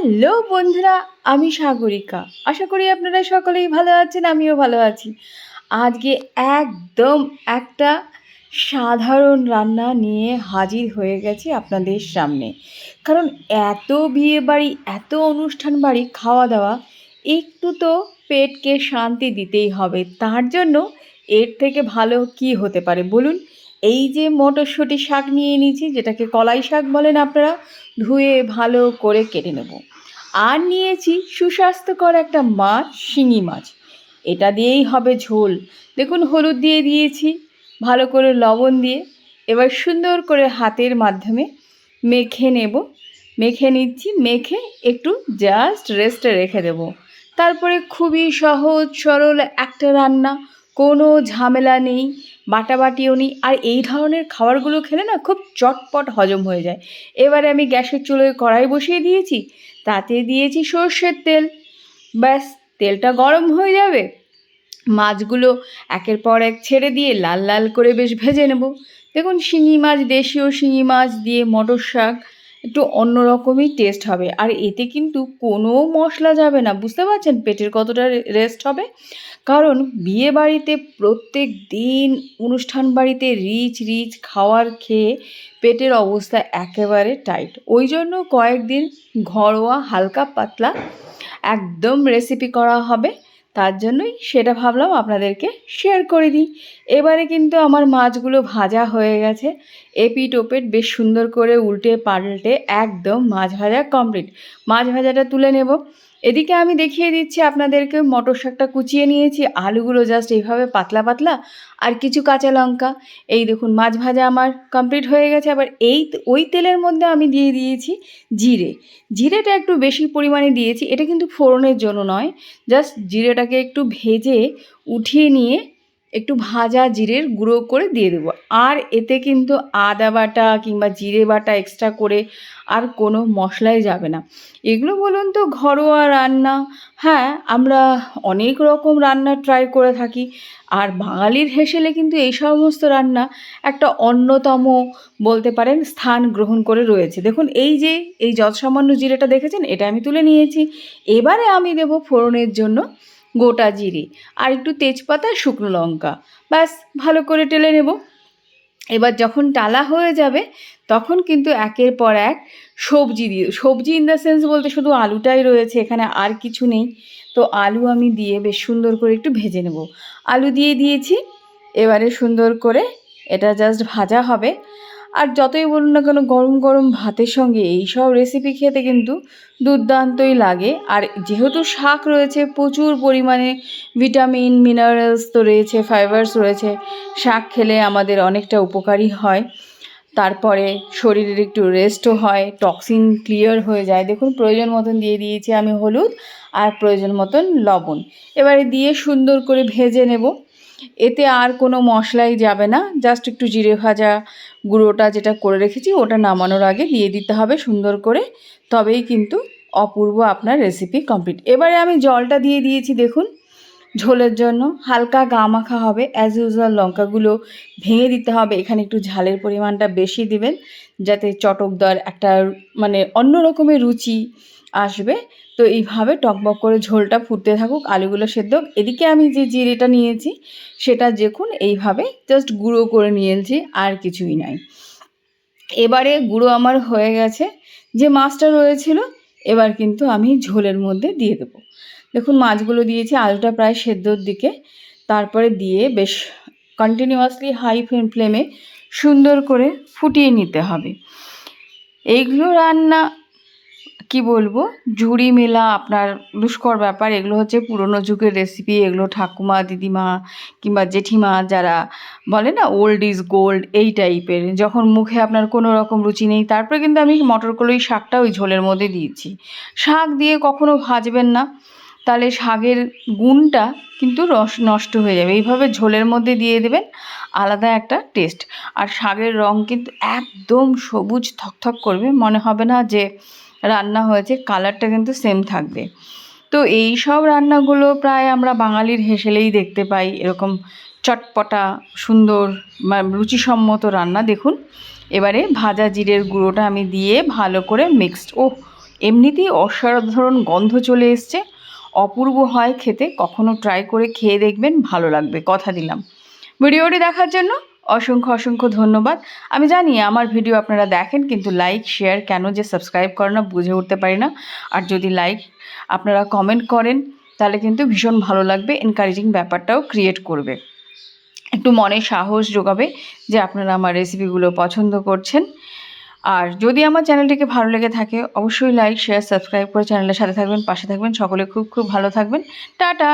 Hello বন্ধুরা, আমি সাগরিকা। আশা করি আপনারা সকলেই ভালো আছেন, আমিও ভালো আছি। আজকে একদম একটা সাধারণ রান্না নিয়ে হাজির হয়ে গেছি আপনাদের সামনে। কারণ এত বিয়ে বাড়ি এত অনুষ্ঠান বাড়ি খাওয়া দাওয়া একটু তো পেটকে শান্তি দিতেই হবে। তার জন্য এর থেকে ভালো কি হতে পারে বলুন? এই যে মটরশুঁটি শাক নিয়ে নিয়েছি যেটাকে কলাই শাক বলেন আপনারা, ধুয়ে ভালো করে কেটে নেব। আর নিয়েছি সুস্বাস্থ্যকর একটা মাছ, শিঙি মাছ। এটা দিয়েই হবে ঝোল। দেখুন, হলুদ দিয়ে দিয়েছি, ভালো করে লবণ দিয়ে। এবার সুন্দর করে হাতের মাধ্যমে মেখে নেব। মেখে নিচ্ছি, মেখে একটু জাস্ট রেস্টে রেখে দেব। তারপরে খুবই সহজ সরল একটা রান্না, কোনো ঝামেলা নেই। বাটাবাটিও নিই আর এই ধরনের খাবারগুলো খেলে না খুব চটপট হজম হয়ে যায়। এবারে আমি গ্যাসের চুলোয় কড়াই বসিয়ে দিয়েছি, তাতে দিয়েছি সর্ষের তেল। ব্যাস, তেলটা গরম হয়ে যাবে। মাছগুলো একের পর এক ছেড়ে দিয়ে লাল লাল করে বেশ ভেজে নেব। দেখুন, শিঙি মাছ, দেশীয় শিঙি মাছ দিয়ে মটর শাক একটু অন্যরকমই টেস্ট হবে। আর এতে কিন্তু কোনো মশলা যাবে না, বুঝতে পারছেন? পেটের কতটা রেস্ট হবে? কারণ বিয়ে বাড়িতে প্রত্যেক দিন অনুষ্ঠান বাড়িতে রিচ রিচ খাওয়ার খেয়ে পেটের অবস্থা একেবারে টাইট ওই জন্য কয়েকদিন ঘরোয়া হালকা পাতলা একদম রেসিপি করা হবে। তার জন্যই সেটা ভাবলাম আপনাদেরকে শেয়ার করে দিই। এবারে কিন্তু আমার মাছগুলো ভাজা হয়ে গেছে। এপিট ওপেট বেশ সুন্দর করে উল্টে পাল্টে একদম মাছ ভাজা কমপ্লিট মাছ ভাজাটা তুলে নেব। এদিকে আমি দেখিয়ে দিচ্ছি আপনাদেরকে মটর শাকটা কুচিয়ে নিয়েছি। আলুগুলো জাস্ট এইভাবে পাতলা পাতলা আর কিছু কাঁচা লঙ্কা। এই দেখুন, মাছ ভাজা আমার কমপ্লিট হয়ে গেছে। আবার এই ওই তেলের মধ্যে আমি দিয়ে দিয়েছি জিরে। জিরেটা একটু বেশি পরিমাণে দিয়েছি। এটা কিন্তু ফোড়নের জন্য নয়। জাস্ট জিরেটাকে একটু ভেজে উঠিয়ে নিয়ে একটু ভাজা জিরের গুঁড়ো করে দিয়ে দেবো। আর এতে কিন্তু আদা বাটা কিংবা জিরে বাটা এক্সট্রা করে আর কোনো মশলাই যাবে না। এগুলো বলুন তো ঘরোয়া রান্না। হ্যাঁ আমরা অনেক রকম রান্না ট্রাই করে থাকি। আর বাঙালির হেসেলে কিন্তু এই সমস্ত রান্না একটা অন্যতম বলতে পারেন স্থান গ্রহণ করে রয়েছে। দেখুন, এই যে, এই যৎসামান্য জিরেটা দেখেছেন? এটা আমি তুলে নিয়েছি। এবারে আমি দেব ফোড়নের জন্য গোটা জিরে আর একটু তেজপাতা, শুকনো লঙ্কা। ব্যাস, ভালো করে টেলে নেব। এবার যখন টালা হয়ে যাবে, তখন কিন্তু একের পর এক সবজি দিয়ে, সবজি ইন দ্য সেন্স বলতে শুধু আলুটাই রয়েছে, এখানে আর কিছু নেই। তো আলু আমি দিয়ে বেশ সুন্দর করে একটু ভেজে নেব। আলু দিয়ে দিয়েছি, এবারে সুন্দর করে এটা জাস্ট ভাজা হবে। আর যতই বলুন না কেন, গরম গরম ভাতের সঙ্গে এই সব রেসিপি খেতে কিন্তু দুর্দান্তই লাগে। আর যেহেতু শাক রয়েছে, প্রচুর পরিমাণে ভিটামিন মিনারেলস তো রয়েছে ফাইবার্স রয়েছে, শাক খেলে আমাদের অনেকটা উপকারী হয়। তারপরে শরীরের একটু রেস্টও হয় টক্সিন ক্লিয়ার হয়ে যায়। দেখুন, প্রয়োজন মতন দিয়ে দিয়েছি আমি হলুদ আর প্রয়োজন মতন লবণ। এবারে দিয়ে সুন্দর করে ভেজে নেব। এতে আর কোনো মশলাই যাবে না। জাস্ট একটু জিরে ভাজা গুঁড়োটা যেটা করে রেখেছি, ওটা নামানোর আগে দিয়ে দিতে হবে সুন্দর করে। তবেই কিন্তু অপূর্ব আপনার রেসিপি কমপ্লিট এবারে আমি জলটা দিয়ে দিয়েছি দেখুন, ঝোলের জন্য। হালকা গা মাখা হবে অ্যাজ ইউজুয়াল লঙ্কাগুলো ভেঙে দিতে হবে। এখানে একটু ঝালের পরিমাণটা বেশি দিবেন, যাতে চটকদার একটা মানে অন্য রকমের রুচি আসবে। তো এইভাবে টকবক করে ঝোলটা ফুটতে থাকুক, আলুগুলো সেদ্ধ এদিকে আমি যে জিরেটা নিয়েছি, সেটা দেখুন এইভাবে জাস্ট গুঁড়ো করে নিয়েছি, আর কিছুই নাই। এবারে গুঁড়ো আমার হয়ে গেছে, যে মাছটা রয়েছিল, এবার কিন্তু আমি ঝোলের মধ্যে দিয়ে দেবো। দেখুন মাছগুলো দিয়েছি, আলুটা প্রায় সেদ্ধর দিকে। তারপরে দিয়ে বেশ কন্টিনিউয়াসলি হাই ফ্লেমে সুন্দর করে ফুটিয়ে নিতে হবে। এইগুলো রান্না কি বলব? ঝুড়ি মেলা আপনার দুষ্কর ব্যাপার, এগুলো হচ্ছে পুরনো যুগের রেসিপি এগুলো ঠাকুমা, দিদিমা কিংবা জেঠিমা যারা বলে না ওল্ড ইজ গোল্ড এই টাইপের যখন মুখে আপনার কোনো রকম রুচি নেই, তারপরে কিন্তু আমি মটর কলই শাকটা ওই ঝোলের মধ্যে দিয়েছি। শাক দিয়ে কখনো ভাজবেন না, তাহলে শাকের গুণটা কিন্তু রস, নষ্ট হয়ে যাবে। এইভাবে ঝোলের মধ্যে দিয়ে দেবেন, আলাদা একটা টেস্ট আর শাকের রং কিন্তু একদম সবুজ, থকথক করবে, মনে হবে না যে রান্না হয়েছে, কালারটা কিন্তু সেম থাকবে। তো এই সব রান্নাগুলো প্রায় আমরা বাঙালির হেসেলেই দেখতে পাই, এরকম চটপটা, সুন্দর রুচিসম্মত রান্না। দেখুন, এবারে ভাজা জিরের গুঁড়োটা আমি দিয়ে ভালো করে মিক্সড ও এমনিতেই অসাধারণ গন্ধ চলে এসছে। অপূর্ব হয় খেতে, কখনো ট্রাই করে খেয়ে দেখবেন, ভালো লাগবে, কথা দিলাম। ভিডিওটি দেখার জন্য অসংখ্য অসংখ্য ধন্যবাদ। আমি জানি আমার ভিডিও আপনারা দেখেন, কিন্তু লাইক শেয়ার কেন যে সাবস্ক্রাইব করে না বুঝে উঠতে পারি না। আর যদি লাইক আপনারা কমেন্ট করেন, তাহলে কিন্তু ভীষণ ভালো লাগবে এনকারেজিং ব্যাপারটাও ক্রিয়েট করবে। একটু মনে সাহস যোগাবে যে আপনারা আমার রেসিপিগুলো পছন্দ করছেন। আর যদি আমার চ্যানেলটিকে ভালো লেগে থাকে, অবশ্যই লাইক শেয়ার সাবস্ক্রাইব করে চ্যানেলের সাথে থাকবেন, পাশে থাকবেন, সকলে খুব খুব ভালো থাকবেন। টাটা!